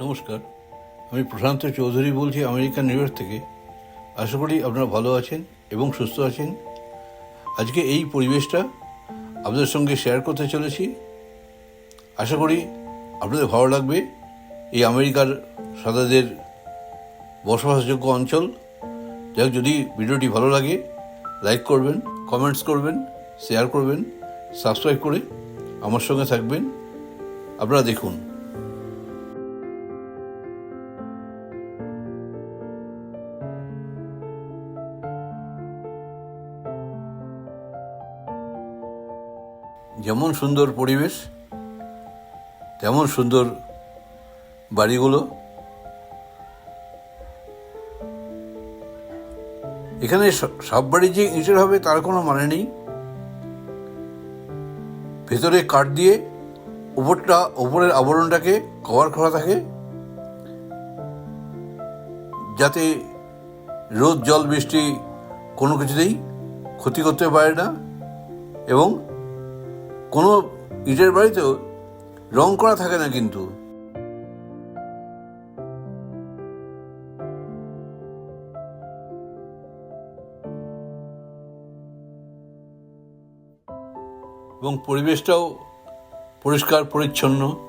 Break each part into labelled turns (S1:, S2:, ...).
S1: নমস্কার আমি প্রশান্ত চৌধুরী বলছি আমেরিকান নিউ ইয়র্ক থেকে। আশা করি আপনারা ভালো আছেন এবং সুস্থ আছেন। আজকে এই পরিবেশটা আপনাদের সঙ্গে শেয়ার করতে চলেছি। আশা করি আপনাদের ভালো লাগবে। এই আমেরিকার সাদাদের বসবাসযোগ্য অঞ্চল। যাই হোক, যদি ভিডিওটি ভালো লাগে লাইক করবেন কমেন্টস করবেন শেয়ার করবেন সাবস্ক্রাইব করে আমার সঙ্গে থাকবেন। আপনারা দেখুন। যেমন সুন্দর পরিবেশ, তেমন সুন্দর বাড়িগুলো। এখানে সব বাড়ি যে ইটের হবে তার কোনো মানে নেই। ভেতরে কাঠ দিয়ে উপরটা, উপরের আবরণটাকে কভার করা থাকে, যাতে রোদ, জল, বৃষ্টি কোনো কিছুতেই ক্ষতি করতে পারে না এবং কোনো ইটের বাড়িতেও রং করা থাকে না কিন্তু। এবং পরিবেশটাও পরিষ্কার পরিচ্ছন্ন।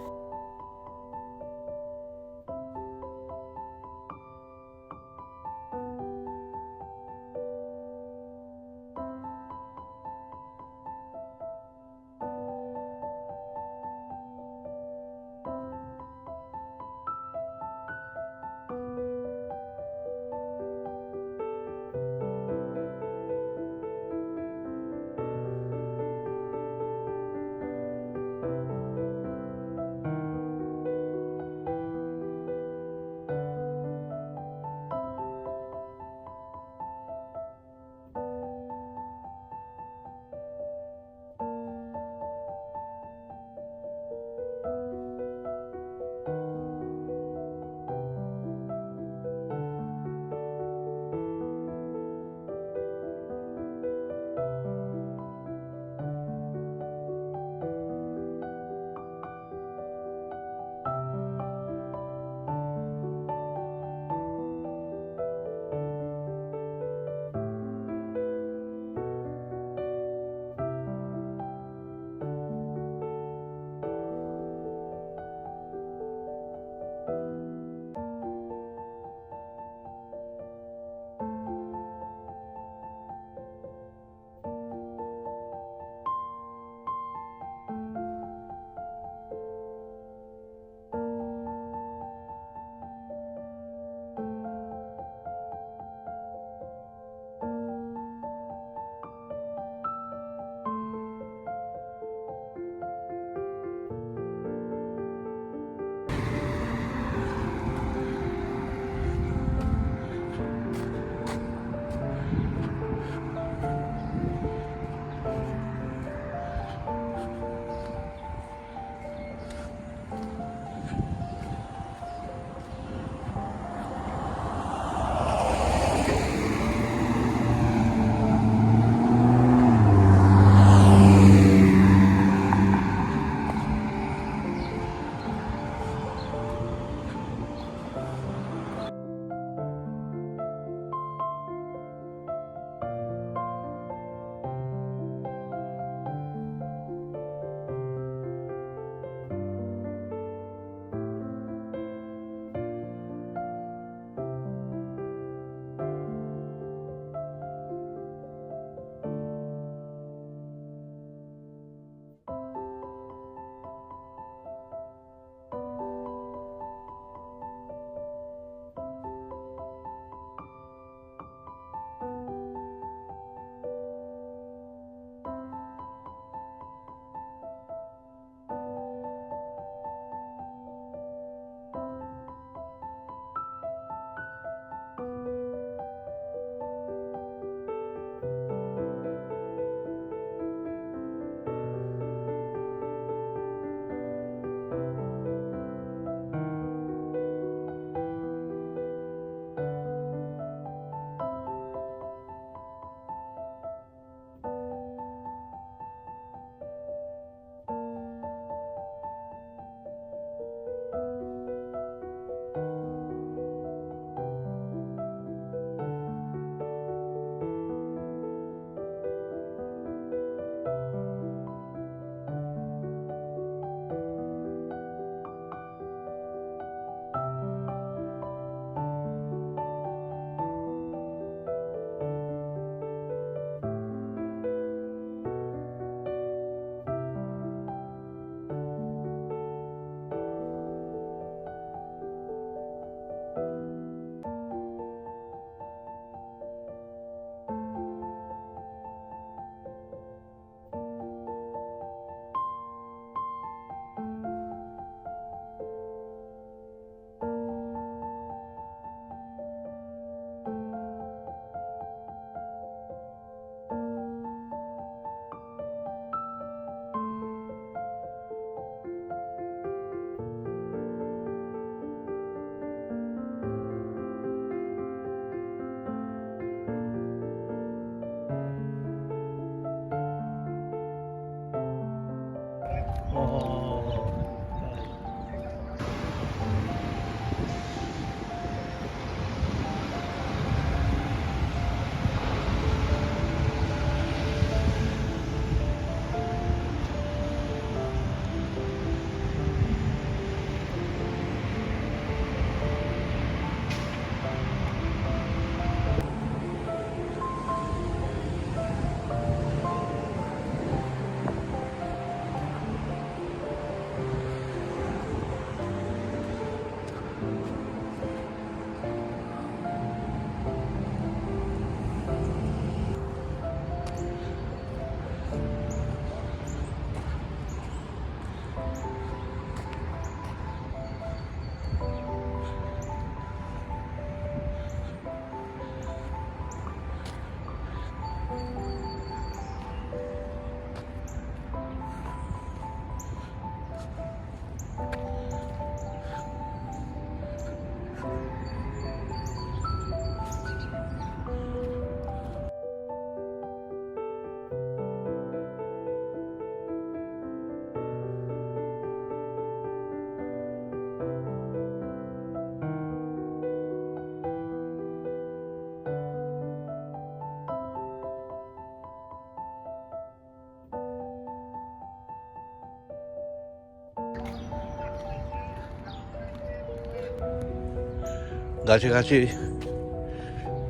S1: গাছে গাছে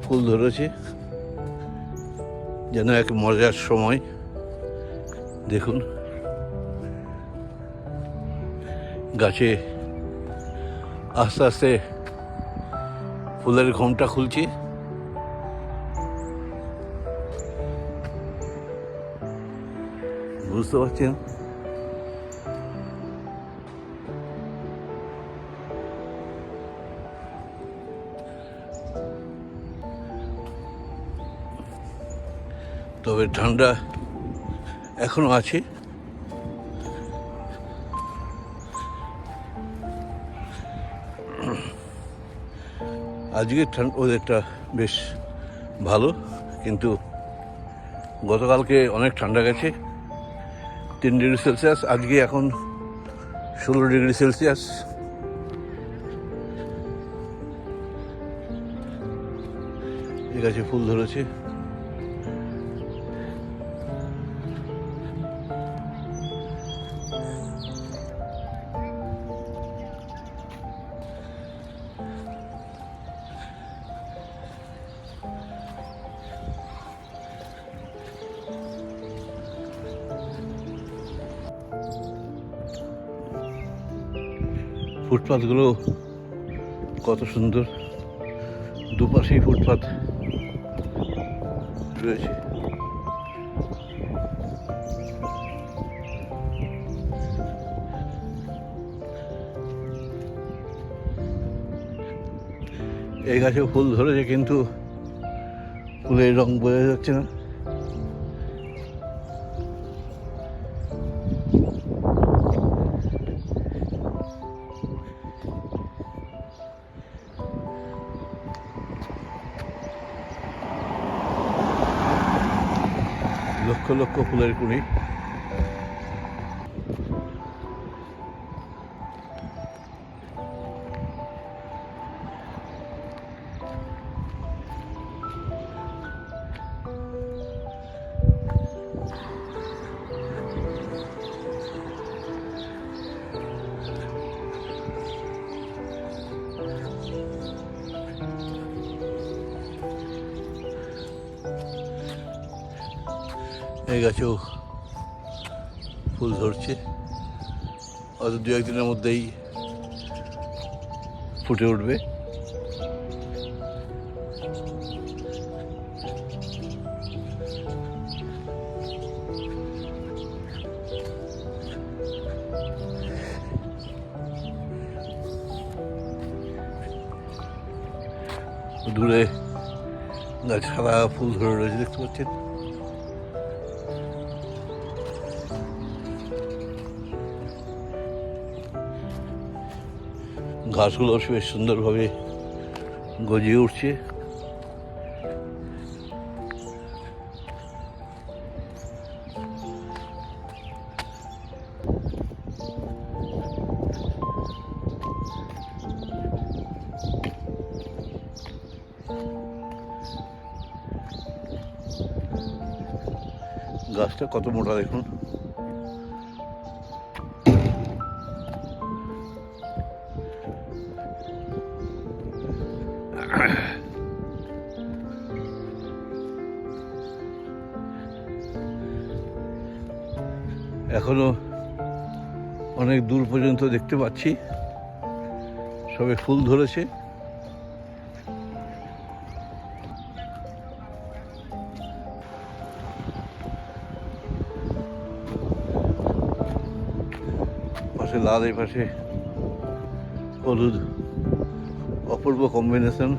S1: ফুল ধরেছে। যেন এক মজার সময়। দেখুন। গাছে আস্তে আস্তে ফুলের ঘোমটা খুলছে। বুঝতে পারছেন? তবে ঠান্ডা এখনও আছে। আজকে ঠান্ডা ওদেরটা বেশ ভালো, কিন্তু গতকালকে অনেক ঠান্ডা গেছে। তিন ডিগ্রি সেলসিয়াস, আজকে এখন ষোলো ডিগ্রি সেলসিয়াস। এই গাছে ফুল ধরেছে। ফুটপাথগুলো কত সুন্দর। দুপাশেই ফুটপাথ রয়েছে। এই গাছে ফুল ধরেছে কিন্তু ফুলের রং বোঝা যাচ্ছে না। Kokuları kurayım. এই গাছেও ফুল ধরছে। হয়তো দু একদিনের মধ্যেই ফুটে উঠবে। দূরে গাছ সাদা ফুল ধরে রয়েছে, দেখতে পাচ্ছেন? ঘাসগুলো বেশ সুন্দরভাবে গজিয়ে উঠছে। গাছটা কত মোটা দেখুন। এখনও অনেক দূর পর্যন্ত দেখতে পাচ্ছি। সবে ফুল ধরেছে। পাশে লাল, এই পাশে হলুদ, অপূর্ব কম্বিনেশন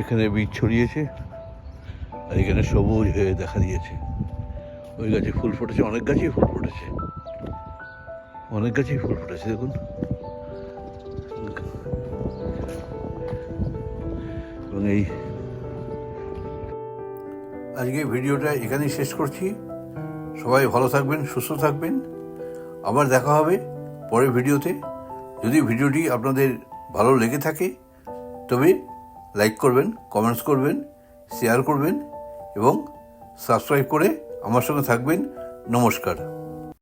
S1: এখানে বীজ ছড়িয়েছে, আর এখানে সবুজ হয়ে দেখা দিয়েছে। ওই গাছে ফুল ফুটেছে, অনেক গাছেই ফুল ফুটেছে। অনেক গাছেই ফুল ফুটেছে, দেখুন। এবং এই আজকে ভিডিওটা এখানেই শেষ করছি। সবাই ভালো থাকবেন, সুস্থ থাকবেন। আবার দেখা হবে পরের ভিডিওতে। যদি ভিডিওটি আপনাদের ভালো লেগে থাকে, তবে লাইক করবেন, কমেন্টস করবেন, শেয়ার করবেন এবং সাবস্ক্রাইব করে আমার সঙ্গে থাকবেন। নমস্কার।